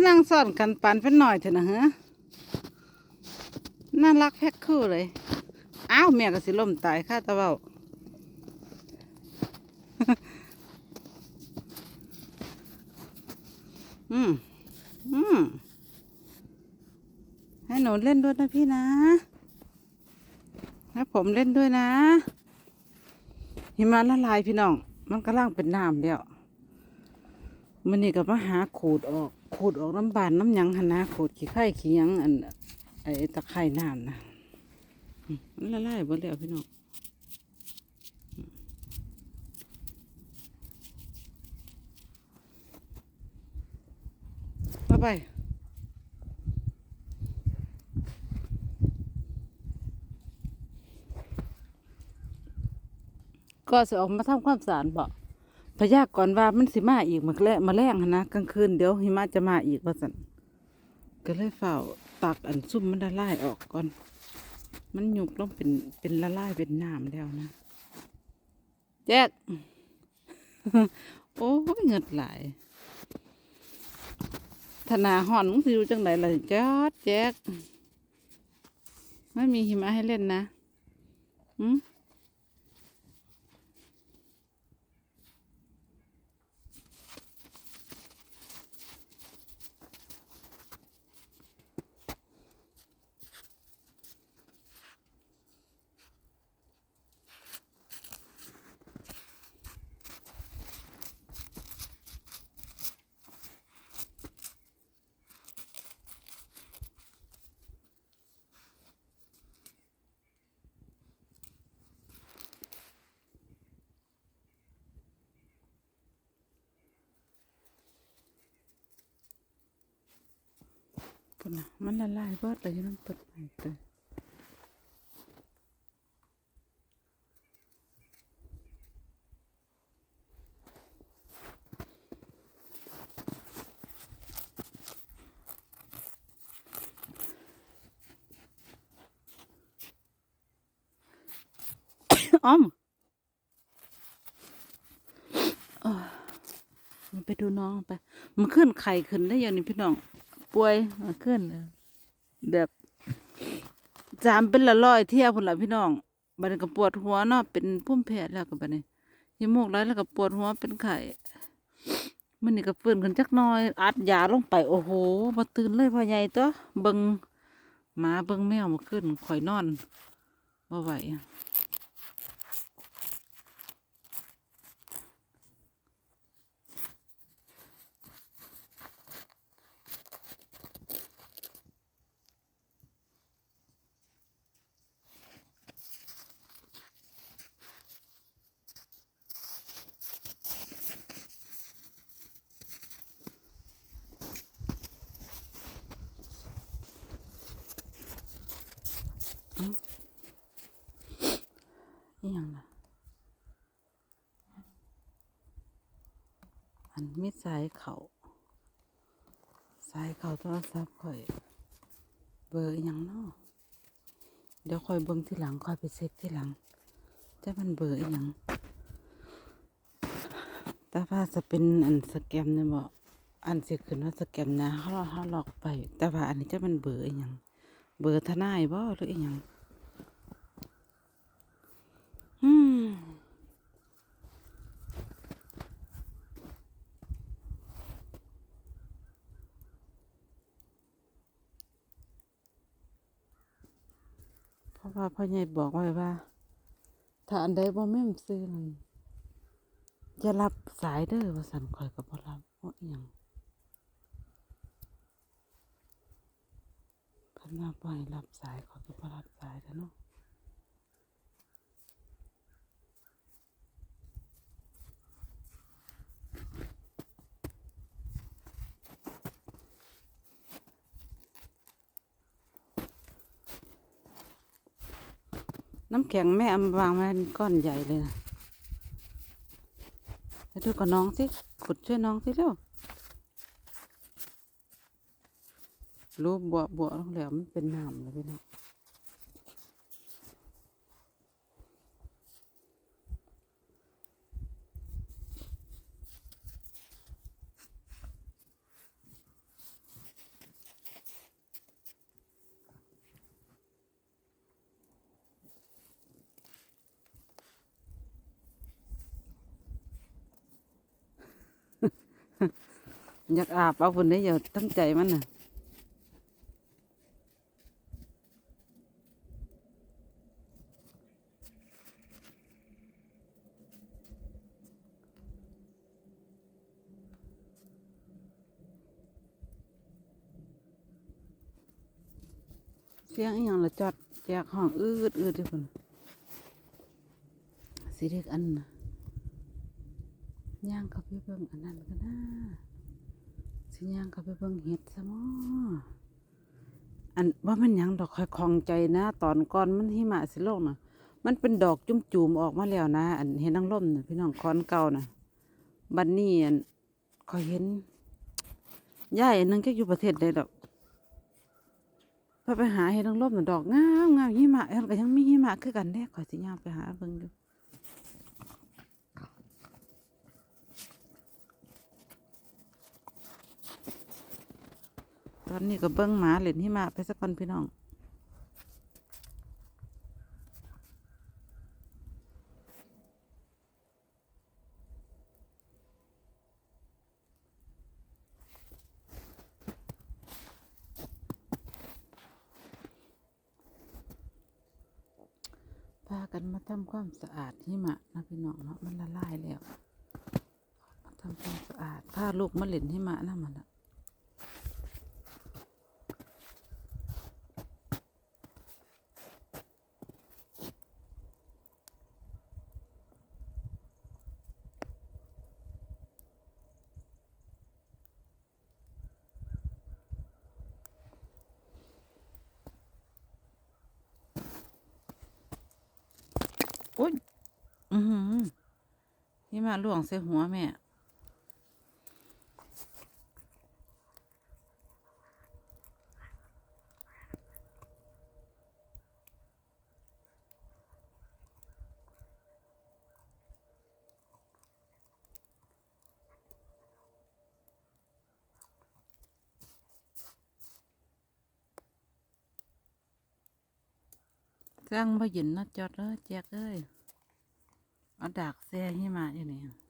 ขนังสอนกันปันเป็นหน่อยเถอะนะฮะน่ารักแพ็คคู่เลย อ้าวแม่ก็สิล่มตายค่ะตะเบาอืม อืม ให้หนูเล่นด้วยนะพี่นะให้ผมเล่นด้วยนะ หิมะละลายพี่น้อง มันกำลังเป็นน้ำแล้วมันนี่ก็มาหาขูดออก ขูดออกน้ำบานน้ำยังหันนะขูดขี้ไข่ขี้ยังอันไอตะไคร่น้ำนะมันละลายหมดแล้วพี่น้องอืมมาไปก็จะออกมาทำความสะอาดบ่ พยากรณ์ว่ามันสิมาอีกมาแล้มาแรงนนะกลางคืนเดี๋ยวหิมะจะมาอีกว่าสันก็เลยเฝ้าตักอันซุ่มมันละลายออกก่อน มันหยุบลงเป็นเป็นละลายเป็นน้ำแล้วนะแจ๊กโอ้ยเหงิดหลายธนาห่อนมึงสิอยู่จังไหนล่ะจอดแจ๊กไม่มีหิมะให้เล่นนะอืม พุ่นนะมันละลายเบิดเลยอยู่นต้นไม้เตยอ้อมเอ้อมันไปดูน้องไป มันขึ้นไข่ขึ้นได้ยังนี่พี่น้อง ป่วยมาขึ้นเลยแบบจามเป็นละร้อยเที่ยวพุ่นละพี่น้องบัดนี้ก็ปวดหัวเนาะเป็นพุ่มแพ้แล้วก็บัดนี้ยมูกไหลแล้วก็ปวดหัวเป็นไข้มันนี่ก็ฟื้นขึ้นจักน้อยอัดยาลงไปโอ้โหมาตื่นเลยพ่อใหญ่ตัวเบิงหมาเบิงแมวมาขึ้นข่อยนอนบ่ไหว นี่ยังล่ะอันมีสายเขาสายเขาโทรศัพท์ข่อย เบอร์อยังเนาะเดี๋ยวคอยเบิ่งที่หลังคอยไปเช็คที่หลังจะมันเบอร์อยังแต่ว่าจะเป็นอันสแกมเนี่ยบอกอันสิขึ้นว่าสแกมนะเขาเขาหลอกไป แต่ว่าอันนี้จะมันเบอร์อยัง เบอร์ทนายบ่หรืออีหยังอืมเพราะว่าพ่อใหญ่บอกไว้ว่า ถ้าอันใดบ่แม่นซื้อนั่นจะรับสายเด้อว่าสันคอยก็บ่รับเพราะอีหยัง เพิ่นว่าบ่ให้รับสายขอยก็บ่รับสายเด้อเนาะน้ำแข็งแม่อามาวางไว้ก้อนใหญ่เลยนะไปดูกับน้องสิขุดช่วยน้องสิเร็ว รูปบวบบวลงแล้วมันเป็นน้ำเลยพี่น้องอยากอาบเอาคนนี้อย่าตั้งใจมันน่ะ สียงอีหยังละจอดแจกห้องอืดอืดที่คนสิเด็กอันนะย่างเข้าไปเบิ่งอันนั้นกันนะสิย่างเข้าไปเบิ่งเห็ดซะมออันว่ามันยังดอกคอยคลองใจนะ ตอนก่อนมันหิมะสิโลงน่ะมันเป็นดอกจุ่มจูมๆออกมาแล้วนะ อันเห็นนางร่มนะพี่น้องคอนเก่านะบัดนนี้อันคอยเห็นย่ายอันนึงก็อยู่ประเทศใดดอก พอไปหาเห็ดนางรมน่ะดอกงามงามหิมะอันก็ยังมีหิมะคือกันแน่ขอยสิย่างไปหาเบิ่งดูตอนนี้ก็เบิ่งหมาเล่นหิมะไปสักก่อนพี่น้อง พากันมาทำความสะอาดหิมะนะพี่น้องเนาะมันละลายแล้วมาทำความสะอาดพาลูกมาเล่นหิมะนะมันอะ อุ้ย อือหือหิมะล่วงใส่หัวแม่ จ้างมาหยินนาะจอดเอ้ยแจกเอ้ยเอาดากแซ่ให้มาอยู่นี่